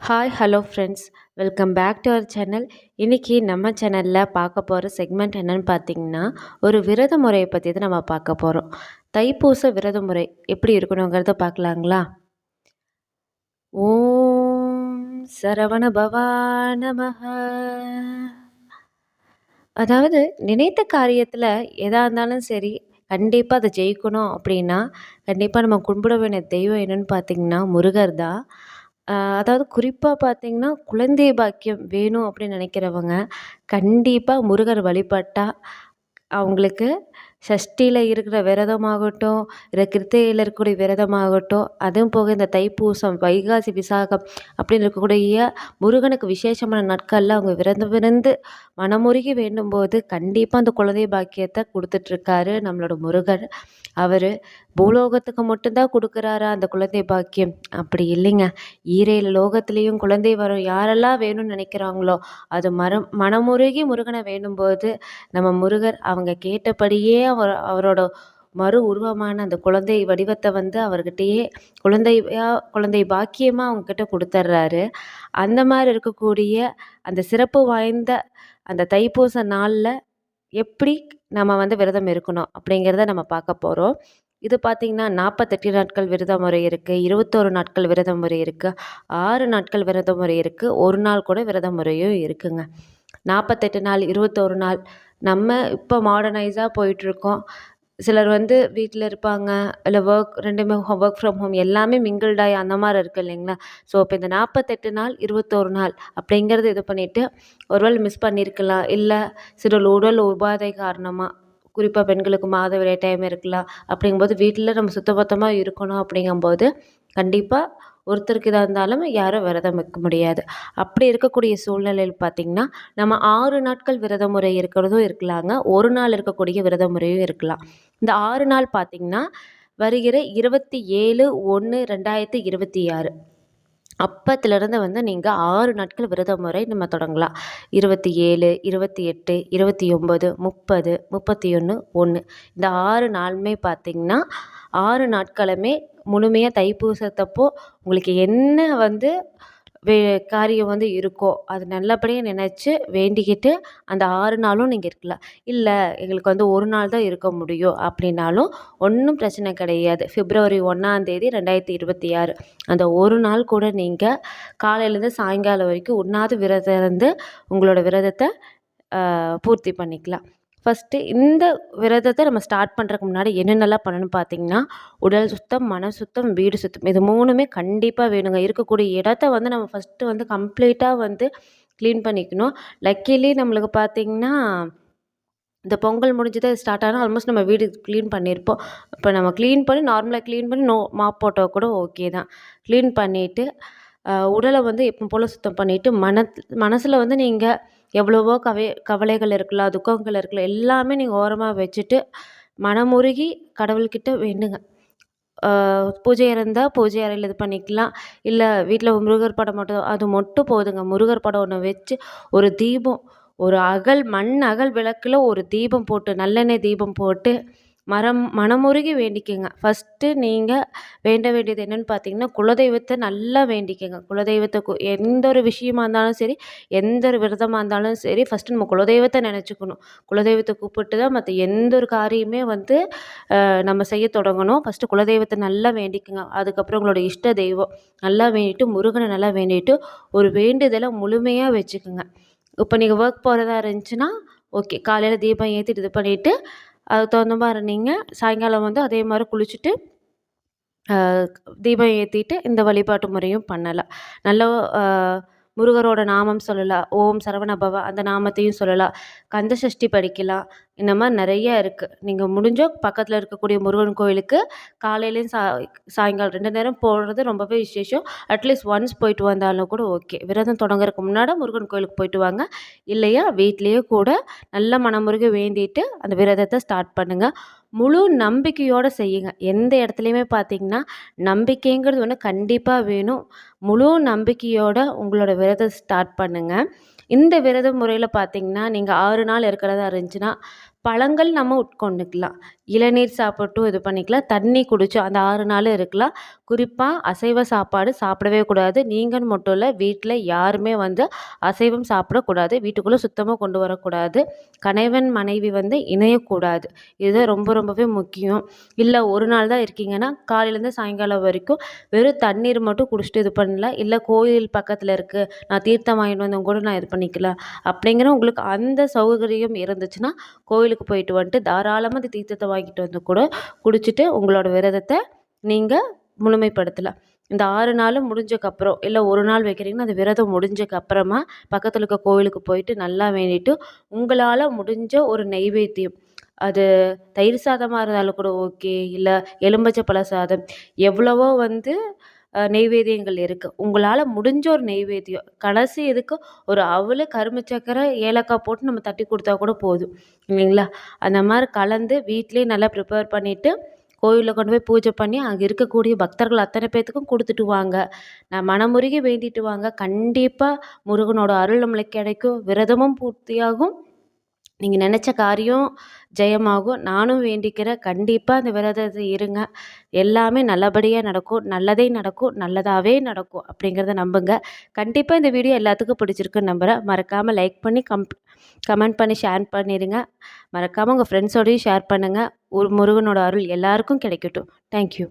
Hi hello friends welcome back to our channel இன்றைக்கி நம்ம சேனலில் பார்க்க போகிற செக்மெண்ட் என்னென்னு பார்த்தீங்கன்னா ஒரு விரத முறையை பற்றி தான் நம்ம பார்க்க போகிறோம் தைப்பூச விரத முறை எப்படி இருக்கணுங்கிறத பார்க்கலாங்களா? ஓம் சரவண பவா நமக அதாவது நினைத்த காரியத்தில் எதாக இருந்தாலும் சரி கண்டிப்பாக அதை ஜெயிக்கணும் அப்படின்னா கண்டிப்பாக நம்ம கும்பிட வேண்டிய தெய்வம் என்னென்னு பார்த்தீங்கன்னா முருகர் தான். அதாவது குறிப்பாக பார்த்தீங்கன்னா குழந்தை பாக்கியம் வேணும் அப்படின்னு நினைக்கிறவங்க கண்டிப்பாக முருகர் வழிபட்டால் அவங்களுக்கு சஷ்டியில் இருக்கிற விரதமாகட்டும் இல்லை கிருத்திகையில் இருக்கக்கூடிய விரதமாகட்டும் அதுவும் போக இந்த தைப்பூசம் வைகாசி விசாகம் அப்படின்னு இருக்கக்கூடிய முருகனுக்கு விசேஷமான நாட்களில் அவங்க விரதம் இருந்து மனமுருகி வேண்டும்போது கண்டிப்பாக அந்த குழந்தை பாக்கியத்தை கொடுத்துட்ருக்காரு நம்மளோட முருகன் அவர் பூலோகத்துக்கு மட்டும்தான் கொடுக்குறாரா அந்த குழந்தை பாக்கியம்? அப்படி இல்லைங்க. ஈரேழு லோகத்துலேயும் குழந்தை வரும் யாரெல்லாம் வேணும்னு நினைக்கிறாங்களோ அது மரம் மனமுருகி முருகனை வேண்டும்போது நம்ம முருகர் அவங்க கேட்டபடியே அவர் அவரோட மறு உருவமான அந்த குழந்தை வடிவத்தை வந்து அவர்கிட்டயே குழந்தையா குழந்தை பாக்கியமாக அவங்கக்கிட்ட கொடுத்துட்றாரு அந்த மாதிரி இருக்கக்கூடிய அந்த சிறப்பு வாய்ந்த அந்த தைப்பூச நாளில் எப்படி நம்ம வந்து விரதம் இருக்கணும் அப்படிங்கிறத நம்ம பார்க்க போகிறோம் இது பார்த்திங்கன்னா நாற்பத்தெட்டு நாட்கள் விரத முறை இருக்குது இருபத்தோரு நாட்கள் விரத முறை இருக்குது ஆறு நாட்கள் விரத முறை இருக்குது ஒரு நாள் கூட விரத முறையும் இருக்குங்க. நாற்பத்தெட்டு நாள் இருபத்தோரு நாள் நம்ம இப்போ மாடர்னைஸாக போயிட்டுருக்கோம். சிலர் வந்து வீட்டில் இருப்பாங்க இல்லை ஒர்க் ரெண்டுமே ஒர்க் ஃப்ரம் ஹோம் எல்லாமே மிங்கிள்டாகி அந்த மாதிரி இருக்குது இல்லைங்களா? ஸோ இப்போ இந்த நாற்பத்தெட்டு நாள் இருபத்தோரு நாள் அப்படிங்கிறது இது பண்ணிவிட்டு ஒருவேளை மிஸ் பண்ணியிருக்கலாம் இல்லை சில உடல் உபாதை காரணமாக குறிப்பாக பெண்களுக்கு மாதவிடாய் டைம் இருக்கலாம். அப்படிங்கும்போது வீட்டில் நம்ம சுத்தபத்தமாக இருக்கணும் அப்படிங்கும்போது கண்டிப்பாக ஒருத்தருக்கு இதாக இருந்தாலும் யாரும் விரதம் வைக்க முடியாது. அப்படி இருக்கக்கூடிய சூழ்நிலையில் பார்த்திங்கன்னா நம்ம ஆறு நாட்கள் விரத முறை இருக்கிறதும் இருக்கலாங்க. ஒரு நாள் இருக்கக்கூடிய விரத முறையும் இருக்கலாம். இந்த ஆறு நாள் பார்த்திங்கன்னா வருகிற இருபத்தி ஏழு ஒன்று ரெண்டாயிரத்தி இருபத்தி ஆறு. அப்பத்துலேருந்து வந்து நீங்கள் ஆறு நாட்கள் விரத முறை நம்ம தொடங்கலாம். இருபத்தி ஏழு இருபத்தி எட்டு இருபத்தி ஒம்பது முப்பது முப்பத்தி ஒன்று ஒன்று இந்த ஆறு நாளுமே பார்த்திங்கன்னா ஆறு நாட்களுமே முழுமையாக தைப்பூசத்தப்போ உங்களுக்கு என்ன வந்து வே காரியம் வந்து இருக்கோ அது நல்லபடியாக நினச்சி வேண்டிக்கிட்டு அந்த ஆறு நாளும் நீங்கள் இருக்கலாம். இல்லை எங்களுக்கு வந்து ஒரு நாள் தான் இருக்க முடியும் அப்படின்னாலும் ஒன்றும் பிரச்சனை கிடையாது. பிப்ரவரி ஒன்றாந்தேதி ரெண்டாயிரத்தி இருபத்தி ஆறு. அந்த ஒரு நாள் கூட நீங்கள் காலையிலேருந்து சாயங்காலம் வரைக்கும் உண்ணாத விரதம் இருந்து உங்களோட விரதத்தை பூர்த்தி பண்ணிக்கலாம். ஃபஸ்ட்டு இந்த விரதத்தை நம்ம ஸ்டார்ட் பண்ணுறதுக்கு முன்னாடி என்னென்னலாம் பண்ணணும்னு பார்த்தீங்கன்னா உடல் சுத்தம் மன சுத்தம் வீடு சுத்தம் இது மூணுமே கண்டிப்பாக வேணுங்க. இருக்கக்கூடிய இடத்த வந்து நம்ம ஃபஸ்ட்டு வந்து கம்ப்ளீட்டாக வந்து க்ளீன் பண்ணிக்கணும். லக்கிலி நம்மளுக்கு பார்த்திங்கன்னா இந்த பொங்கல் முடிஞ்சது ஸ்டார்ட் ஆனால் ஆல்மோஸ்ட் நம்ம வீடு க்ளீன் பண்ணியிருப்போம் இப்போ நம்ம க்ளீன் பண்ணி நார்மலாக க்ளீன் பண்ணி நோ மாப் போட்டால் கூட ஓகே தான். க்ளீன் பண்ணிவிட்டு உடலை வந்து எப்போ போல் சுத்தம் பண்ணிவிட்டு மன மனசில் வந்து நீங்கள் எவ்வளவோ கவை கவலைகள் இருக்கலாம் துக்கங்கள் இருக்கலாம் எல்லாமே நீங்கள் ஓரமாக வச்சுட்டு மனமுருகி கடவுள்கிட்ட வேண்டுங்க. பூஜை இருந்தால் பூஜை அறையில் இது பண்ணிக்கலாம். இல்லை வீட்டில் முருகர் படம் மட்டும் அது மட்டும் போதுங்க. முருகர் படம் ஒன்று வச்சு ஒரு தீபம் ஒரு அகல் மண் அகல் விளக்கில் ஒரு தீபம் போட்டு நல்லெண்ணெய் தீபம் போட்டு மரம் மனமுருகி வேண்டிக்கங்க. ஃபஸ்ட்டு நீங்கள் வேண்ட வேண்டியது என்னென்னு பார்த்தீங்கன்னா குலதெய்வத்தை நல்லா வேண்டிக்கங்க. குலதெய்வத்தை எந்த ஒரு விஷயமா இருந்தாலும் சரி எந்த ஒரு விரதமாக இருந்தாலும் சரி ஃபஸ்ட்டு நம்ம குலதெய்வத்தை நினச்சிக்கணும். குலதெய்வத்தை கூப்பிட்டு தான் மற்ற எந்த ஒரு காரியமே வந்து நம்ம செய்ய தொடங்கணும். ஃபஸ்ட்டு குலதெய்வத்தை நல்லா வேண்டிக்கங்க. அதுக்கப்புறம் உங்களோட இஷ்ட தெய்வம். நல்லா வேண்டிட்டு முருகனை நல்லா வேண்டிட்டு ஒரு வேண்டுதலை முழுமையாக வச்சுக்கோங்க. இப்போ நீங்கள் ஒர்க் போகிறதா இருந்துச்சுன்னா ஓகே காலையில் தீபம் ஏற்றிட்டு இது பண்ணிவிட்டு அதுக்கு தகுந்த மாதிரி நீங்கள் சாயங்காலம் வந்து அதே மாதிரி குளிச்சுட்டு தீபம் ஏற்றிட்டு இந்த வழிபாட்டு முறையும் பண்ணலாம். நல்ல முருகரோட நாமம் சொல்லலாம். ஓம் சரவண பவ அந்த நாமத்தையும் சொல்லலாம். கந்த சஷ்டி படிக்கலாம். இந்த மாதிரி நிறைய இருக்குது நீங்கள் முடிஞ்சோ பக்கத்தில் இருக்கக்கூடிய முருகன் கோயிலுக்கு காலையிலேயும் சா சாயங்காலம் ரெண்டு நேரம் போகிறது ரொம்பவே விசேஷம். அட்லீஸ்ட் ஒன்ஸ் போயிட்டு வந்தாலும் கூட ஓகே விரதம் தொடங்குறதுக்கு முன்னாடி முருகன் கோயிலுக்கு போயிட்டு வாங்க. இல்லையா வீட்லேயே கூட நல்ல மனமுருக வேண்டிட்டு அந்த விரதத்தை ஸ்டார்ட் பண்ணுங்கள் முழு நம்பிக்கையோடு செய்யுங்க. எந்த இடத்துலையுமே பார்த்தீங்கன்னா நம்பிக்கைங்கிறது ஒன்று கண்டிப்பாக வேணும். முழு நம்பிக்கையோடு உங்களோட விரதம் ஸ்டார்ட் பண்ணுங்கள் இந்த விரத முறையில் பார்த்தீங்கன்னா நீங்கள் ஆறு நாள் இருக்கிறதா இருந்துச்சுன்னா பழங்கள் நம்ம உட்கொண்டுக்கலாம். இளநீர் சாப்பிட்டும் இது பண்ணிக்கலாம். தண்ணி குடிச்சோம் அந்த ஆறு நாள் இருக்கலாம். குறிப்பாக அசைவ சாப்பாடு சாப்பிடவே கூடாது. நீங்கள் மட்டும் இல்லை வீட்டில் யாருமே வந்து அசைவம் சாப்பிடக்கூடாது. வீட்டுக்குள்ளே சுத்தமாக கொண்டு வரக்கூடாது. கணவன் மனைவி வந்து இணையக்கூடாது. இது ரொம்ப ரொம்பவே முக்கியம். இல்லை ஒரு நாள் தான் இருக்கீங்கன்னா காலையிலேருந்து சாயங்காலம் வரைக்கும் வெறும் தண்ணீர் மட்டும் குடிச்சிட்டு இது பண்ணலாம். இல்லை கோயில் பக்கத்தில் இருக்குது நான் தீர்த்தம் வாங்கிட்டு வந்தவங்க கூட நான் இது பண்ணிக்கலாம். அப்படிங்கிற உங்களுக்கு அந்த சௌகரியம் இருந்துச்சுன்னா கோயிலுக்கு போயிட்டு வந்துட்டு தாராளமாக அந்த தீர்த்தத்தை வாங்கிட்டு வந்து கூட குடிச்சிட்டு உங்களோட விரதத்தை நீங்கள் முழுமைப்படுத்தலாம். இந்த ஆறு நாளும் முடிஞ்சக்கப்புறம் இல்லை ஒரு நாள் வைக்கிறீங்கன்னா அந்த விரதம் முடிஞ்சக்கப்புறமா பக்கத்தில் இருக்க கோயிலுக்கு போயிட்டு நல்லா வேண்டிட்டு உங்களால் முடிஞ்ச ஒரு நெய்வேத்தியம். அது தயிர் சாதமாக இருந்தாலும் கூட ஓகே இல்லை எலுமிச்சப்பழ சாதம். எவ்வளவோ வந்து நெய்வேத்தியங்கள் இருக்குது உங்களால் முடிஞ்ச ஒரு நெய்வேத்தியம். கடைசி இதுக்கு ஒரு அவல் கரும்பு சக்கரை ஏலக்காய் போட்டு நம்ம தட்டி கொடுத்தா கூட போதும். இல்லைங்களா? அந்த மாதிரி கலந்து வீட்லேயே நல்லா ப்ரிப்பேர் பண்ணிவிட்டு கோயிலில் கொண்டு போய் பூஜை பண்ணி அங்கே இருக்கக்கூடிய பக்தர்கள் அத்தனை பேர்த்துக்கும் கொடுத்துட்டு வாங்க. நான் மனமுருகி வேண்டிட்டு வாங்க. கண்டிப்பாக முருகனோட அருள் நம்மளுக்கு கிடைக்கும். விரதமும் பூர்த்தியாகும். நீங்கள் நினச்ச காரியம் ஜெயமாகும். நானும் வேண்டிக்கிறேன். கண்டிப்பாக அந்த விரதத்தை இருங்க. எல்லாமே நல்லபடியாக நடக்கும். நல்லதே நடக்கும். நல்லதாகவே நடக்கும் அப்படிங்கிறத நம்புங்க. கண்டிப்பாக இந்த வீடியோ எல்லாத்துக்கும் பிடிச்சிருக்குன்னு நம்புகிறேன் மறக்காமல் லைக் பண்ணி கம் கமெண்ட் பண்ணி ஷேர் பண்ணிடுங்க மறக்காமல் உங்கள் ஃப்ரெண்ட்ஸோடையும் ஷேர் பண்ணுங்கள் ஒரு முருகனோட அருள் எல்லாருக்கும் கிடைக்கட்டும். தேங்க்யூ